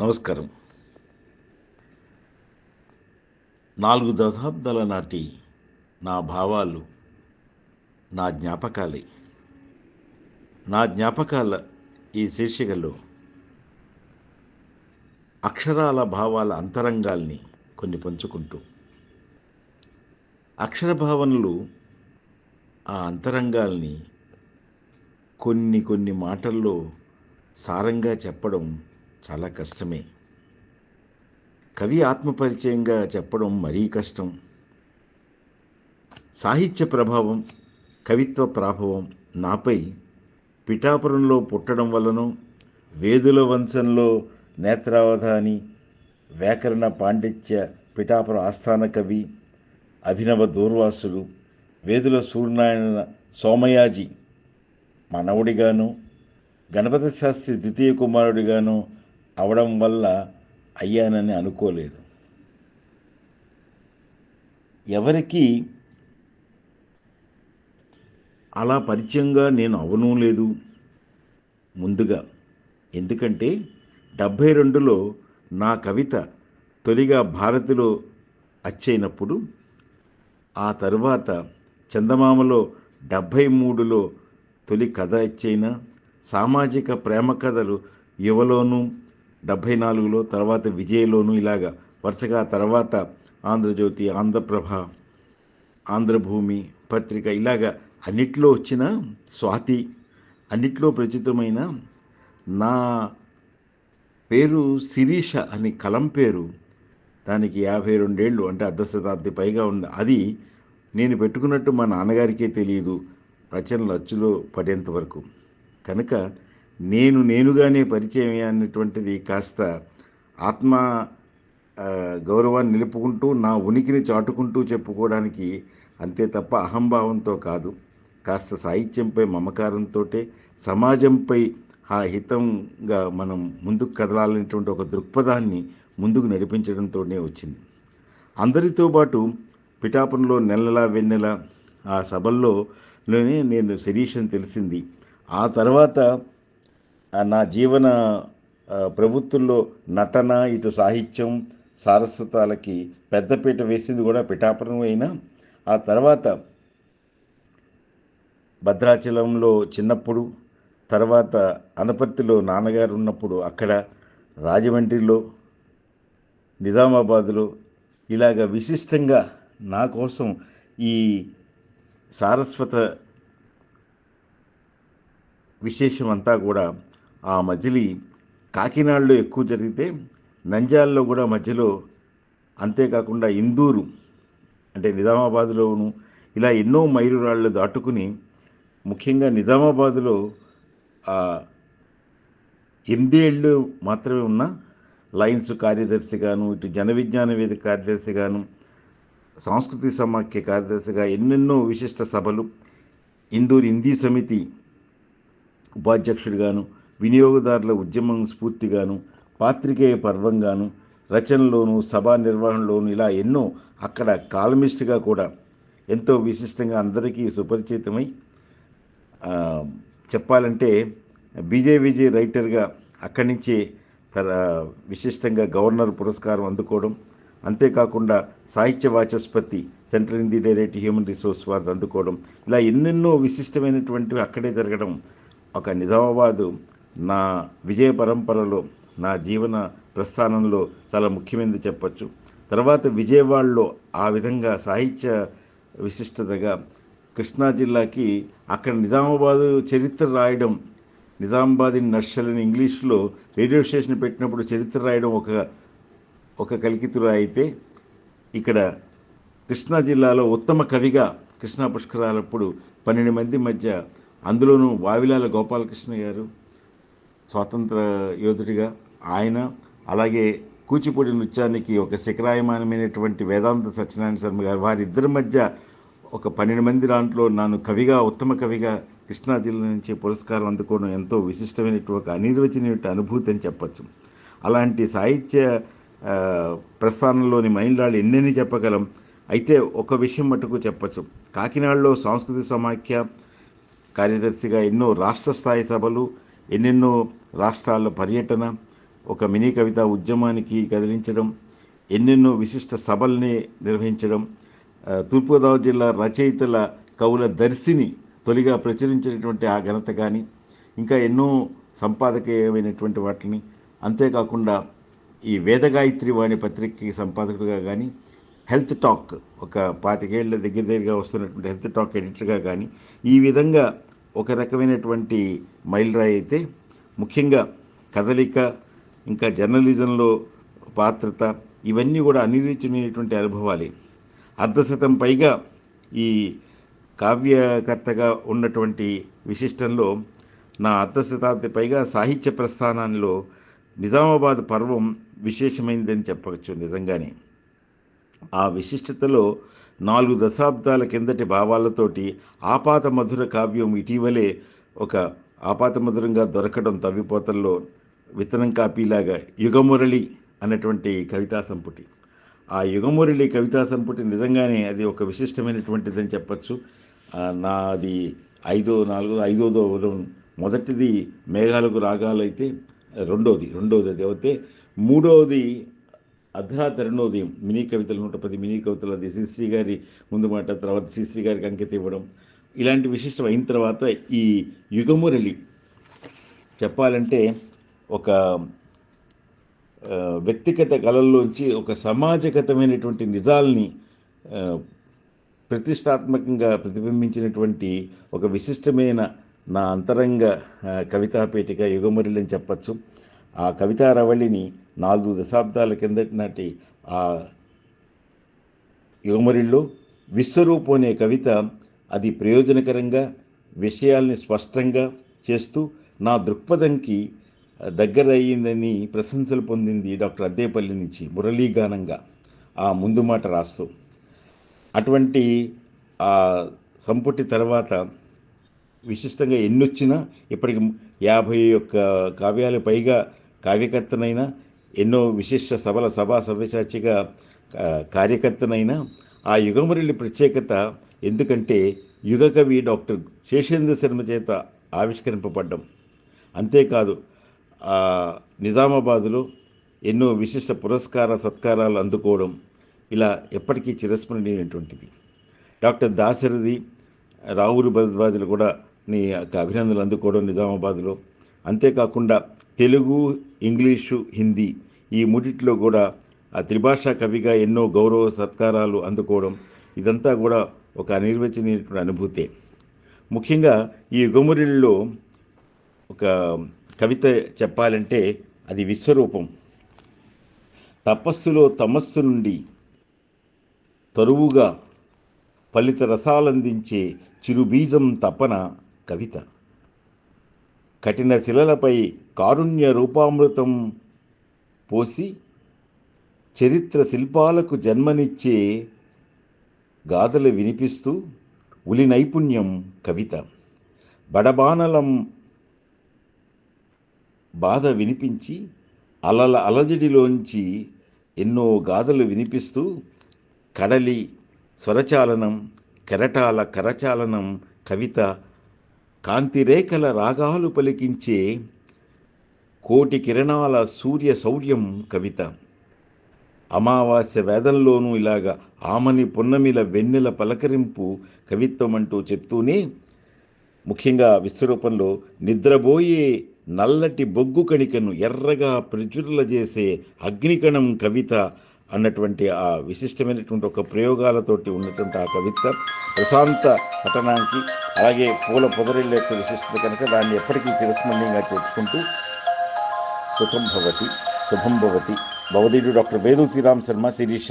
నమస్కారం. నాలుగు దశాబ్దాల నాటి నా భావాలు నా జ్ఞాపకాలే. నా జ్ఞాపకాల ఈ శీర్షికలో అక్షరాల భావాల అంతరంగాల్ని కొన్ని పంచుకుంటూ అక్షర భావనలు ఆ అంతరంగాల్ని కొన్ని కొన్ని మాటల్లో సారంగా చెప్పడం చాలా కష్టమే. కవి ఆత్మపరిచయంగా చెప్పడం మరీ కష్టం. సాహిత్య ప్రభావం కవిత్వ ప్రభావం నాపై పిఠాపురంలో పుట్టడం వలనో వేదుల వంశంలో నేత్రావధాని వ్యాకరణ పాండిత్య పిఠాపుర ఆస్థాన కవి అభినవ దూర్వాసులు వేదుల సూర్యనారాయణ సోమయాజి మనవుడిగాను గణపతి శాస్త్రి ద్వితీయ కుమారుడిగాను అవడం వల్ల అయ్యానని అనుకోలేదు. ఎవరికి అలా పరిచయంగా నేను అవను లేదు ముందుగా. ఎందుకంటే డెబ్భై రెండులో నా కవిత తొలిగా భారతిలో అచ్చైనప్పుడు ఆ తరువాత చందమామలో డెబ్భై మూడులో తొలి కథ అచ్చైన సామాజిక ప్రేమ కథలు యువలోనూ డెబ్భై నాలుగులో తర్వాత విజయలోను ఇలాగా వరుసగా తర్వాత ఆంధ్రజ్యోతి ఆంధ్రప్రభ ఆంధ్రభూమి పత్రిక ఇలాగా అన్నిట్లో వచ్చిన స్వాతి అన్నిట్లో ప్రచురితమైన నా పేరు శిరీష అని కలం పేరు దానికి యాభై రెండేళ్ళు అంటే అర్ధ శతాబ్ది పైగా ఉంది. అది నేను పెట్టుకున్నట్టు మా నాన్నగారికే తెలియదు. రచనలు అచ్చులో పడేంత వరకు. కనుక నేను నేనుగానే పరిచయం అన్నటువంటిది కాస్త ఆత్మ గౌరవాన్ని నిలుపుకుంటూ నా ఉనికిని చాటుకుంటూ చెప్పుకోవడానికి అంతే తప్ప అహంభావంతో కాదు. కాస్త సాహిత్యంపై మమకారంతో సమాజంపై ఆ హితంగా మనం ముందుకు కదలాలనేటువంటి ఒక దృక్పథాన్ని ముందుకు నడిపించడంతోనే వచ్చింది. అందరితో పాటు పిఠాపురంలో నెలల వెన్నెల ఆ సభల్లోనే నేను శిరీష్ అని తెలిసింది. ఆ తర్వాత నా జీవన ప్రభుత్వంలో ప్రవృత్తుల్లో నటన ఇటు సాహిత్యం సారస్వతాలకి పెద్దపీట వేసింది కూడా పిఠాపురం అయినా. ఆ తర్వాత భద్రాచలంలో చిన్నప్పుడు తర్వాత అనపర్తిలో నాన్నగారు ఉన్నప్పుడు అక్కడ రాజమండ్రిలో నిజామాబాదులో ఇలాగ విశిష్టంగా నా కోసం ఈ సారస్వత విశేషం అంతా కూడా ఆ మజిలీ కాకినాడలో ఎక్కువ జరిగితే నంజాల్లో కూడా మధ్యలో అంతేకాకుండా ఇందూరు అంటే నిజామాబాద్లోను ఇలా ఎన్నో మైలురాళ్ళు దాటుకుని ముఖ్యంగా నిజామాబాద్లో ఆ ఎనిమిదేళ్ళు మాత్రమే ఉన్న లయన్స్ కార్యదర్శిగాను ఇటు జన విజ్ఞాన వేదిక కార్యదర్శిగాను సాంస్కృతిక సమాఖ్య కార్యదర్శిగా ఎన్నెన్నో విశిష్ట సభలు ఇందూరు హిందీ సమితి ఉపాధ్యక్షుడిగాను వినియోగదారుల ఉద్యమం స్ఫూర్తిగాను పాత్రికేయ పర్వంగాను రచనలోను సభా నిర్వహణలోను ఇలా ఎన్నో అక్కడ కాలమిస్ట్గా కూడా ఎంతో విశిష్టంగా అందరికీ సుపరిచితమై చెప్పాలంటే బీజే విజయ్ రైటర్గా అక్కడి నుంచే తర విశిష్టంగా గవర్నర్ పురస్కారం అందుకోవడం అంతేకాకుండా సాహిత్య Vachaspati central Hindi direct human resource వారు అందుకోవడం ఇలా ఎన్నెన్నో విశిష్టమైనటువంటివి అక్కడే జరగడం ఒక నిజామాబాదు నా విజయ పరంపరలో నా జీవన ప్రస్థానంలో చాలా ముఖ్యమైనది చెప్పచ్చు. తర్వాత విజయవాడలో ఆ విధంగా సాహిత్య విశిష్టతగా కృష్ణా జిల్లాకి అక్కడ నిజామాబాదు చరిత్ర రాయడం నిజామాబాద్ ఇన్ నర్షల్ అని ఇంగ్లీష్లో రేడియో స్టేషన్ పెట్టినప్పుడు చరిత్ర రాయడం ఒక ఒక కలికితురా అయితే ఇక్కడ కృష్ణా జిల్లాలో ఉత్తమ కవిగా కృష్ణా పుష్కరాలప్పుడు పన్నెండు మంది మధ్య అందులోనూ వావిలాల గోపాలకృష్ణ గారు స్వాతంత్ర యోధుడిగా ఆయన అలాగే కూచిపూడి నృత్యానికి ఒక శిఖరాయమానమైనటువంటి వేదాంత సత్యనారాయణ శర్మ గారు వారిద్దరి మధ్య ఒక పన్నెండు మంది దాంట్లో నన్ను కవిగా ఉత్తమ కవిగా కృష్ణా జిల్లా నుంచి పురస్కారం అందుకోవడం ఎంతో విశిష్టమైనటువంటి ఒక అనిర్వచనీయ అనుభూతి అని చెప్పచ్చు. అలాంటి సాహిత్య ప్రస్థానంలోని మహిళలు ఎన్నెన్ని చెప్పగలం? అయితే ఒక విషయం మటుకు చెప్పచ్చు. కాకినాడలో సాంస్కృతిక సమాఖ్య కార్యదర్శిగా ఎన్నో రాష్ట్ర స్థాయి సభలు ఎన్నెన్నో రాష్ట్రాల్లో పర్యటన ఒక మినీ కవిత ఉద్యమానికి కదిలించడం ఎన్నెన్నో విశిష్ట సభల్ని నిర్వహించడం తూర్పుగోదావరి జిల్లా రచయితల కవుల దర్శిని తొలిగా ప్రచురించినటువంటి ఆ ఘనత కానీ ఇంకా ఎన్నో సంపాదకీయమైనటువంటి వాటిని. అంతేకాకుండా ఈ వేదగాయత్రి వాణి పత్రికకి సంపాదకుడిగా కానీ హెల్త్ టాక్ ఒక పాతికేళ్ళ దగ్గర దగ్గరగా వస్తున్నటువంటి హెల్త్ టాక్ ఎడిటర్గా కానీ ఈ విధంగా ఒక రకమైనటువంటి మైలురాయి అయితే. ముఖ్యంగా కదలిక ఇంకా జర్నలిజంలో పాత్రత ఇవన్నీ కూడా అనిరీచమైనటువంటి అనుభవాలే. అర్ధశతం పైగా ఈ కావ్యకర్తగా ఉన్నటువంటి విశిష్టంలో నా అర్ధశతాబ్ది పైగా సాహిత్య ప్రస్థానంలో నిజామాబాద్ పర్వం విశేషమైందని చెప్పవచ్చు నిజంగానే. ఆ విశిష్టతలో నాలుగు దశాబ్దాల కిందటి భావాలతోటి ఆపాత మధుర కావ్యం ఇటీవలే ఒక ఆపాత మధురంగా దొరకడం తవ్విపోతల్లో విత్తనం కాపీలాగా యుగమురళి అన్నటువంటి కవితా సంపుటి. ఆ యుగమురళి కవితా సంపుటి నిజంగానే అది ఒక విశిష్టమైనటువంటిదని చెప్పచ్చు. నాది ఐదో నాలుగో ఐదోదో మొదటిది మేఘాలకు రాగాలు అయితే రెండోది రెండోది అది అయితే మూడవది అర్ధరాత్రి రెండోదయం మినీ కవితలు నూట పది మినీ కవితలు అది శ్రీశ్రీ గారి ముందు మాట తర్వాత శ్రీశ్రీ గారికి అంకెత ఇవ్వడం. ఇలాంటి విశిష్టం అయిన తర్వాత ఈ యుగమురళి చెప్పాలంటే ఒక వ్యక్తిగత కళల్లోంచి ఒక సమాజగతమైనటువంటి నిజాల్ని ప్రతిష్టాత్మకంగా ప్రతిబింబించినటువంటి ఒక విశిష్టమైన నా అంతరంగ కవితాపేటిక యుగమురళి అని చెప్పచ్చు. ఆ కవితా రవళిని నాలుగు దశాబ్దాల కిందటి నాటి ఆ యుగమురిలో విశ్వరూపం అనే కవిత అది ప్రయోజనకరంగా విషయాల్ని స్పష్టంగా చేస్తూ నా దృక్పథంకి దగ్గర అయ్యిందని ప్రశంసలు పొందింది డాక్టర్ అద్దేపల్లి నుంచి మురళీగానంగా ఆ ముందు మాట రాస్తూ. అటువంటి ఆ సంపుటి తర్వాత విశిష్టంగా ఎన్నొచ్చినా ఇప్పటికి యాభై ఒక్క కావ్యాలు పైగా కార్యకర్తనైనా ఎన్నో విశిష్ట సభల సభా సవ్యసాచిగా కార్యకర్తనైనా ఆ యుగమురళి ప్రత్యేకత ఎందుకంటే యుగకవి డాక్టర్ శేషేంద్ర శర్మ చేత ఆవిష్కరింపబడ్డం. అంతేకాదు నిజామాబాదులో ఎన్నో విశిష్ట పురస్కార సత్కారాలు అందుకోవడం ఇలా ఎప్పటికీ చిరస్మరణీయమైనటువంటిది. డాక్టర్ దాశరథి రావురు భరద్వాజులు కూడా నీ యొక్క అభినందనలు అందుకోవడం నిజామాబాద్లో. అంతేకాకుండా తెలుగు ఇంగ్లీషు హిందీ ఈ మూడిట్లో కూడా ఆ త్రిభాషా కవిగా ఎన్నో గౌరవ సత్కారాలు అందుకోవడం ఇదంతా కూడా ఒక అనిర్వచనీయటువంటి అనుభూతే. ముఖ్యంగా ఈ యుగమురిలో ఒక కవిత చెప్పాలంటే అది విశ్వరూపం. తపస్సులో తమస్సు నుండి తరువుగా ఫలిత రసాలందించే చిరుబీజం తపన కవిత. కఠిన శిలలపై కారుణ్య రూపామృతం పోసి చరిత్ర శిల్పాలకు జన్మనిచ్చే గాథలు వినిపిస్తూ ఉలి నైపుణ్యం కవిత. బడబానలం బాధ వినిపించి అలల అలజడిలోంచి ఎన్నో గాథలు వినిపిస్తూ కడలి స్వరచాలనం కెరటాల కరచాలనం కవిత కాంతిరేఖల రాగాలు పలికించే కోటి కిరణాల సూర్య శౌర్యం కవిత. అమావాస్య వేదంలోనూ ఇలాగా ఆమని పున్నమిల వెన్నెల పలకరింపు కవిత్వం అంటూ చెప్తూనే ముఖ్యంగా విశ్వరూపంలో నిద్రబోయే నల్లటి బొగ్గు కణికను ఎర్రగా ప్రచురల చేసే అగ్నికణం కవిత అన్నటువంటి ఆ విశిష్టమైనటువంటి ఒక ప్రయోగాలతోటి ఉన్నటువంటి ఆ కవిత ప్రశాంత పఠనానికి అలాగే పూల పొదరిళ్ళ యొక్క విశిష్టత కనుక దాన్ని ఎప్పటికీ చిరస్మరణీయంగా చెప్పుకుంటూ సుఖం భవతి శుభం భవతి. భవదీయుడు డాక్టర్ వేదు శ్రీరామ్ శర్మ శిరీష.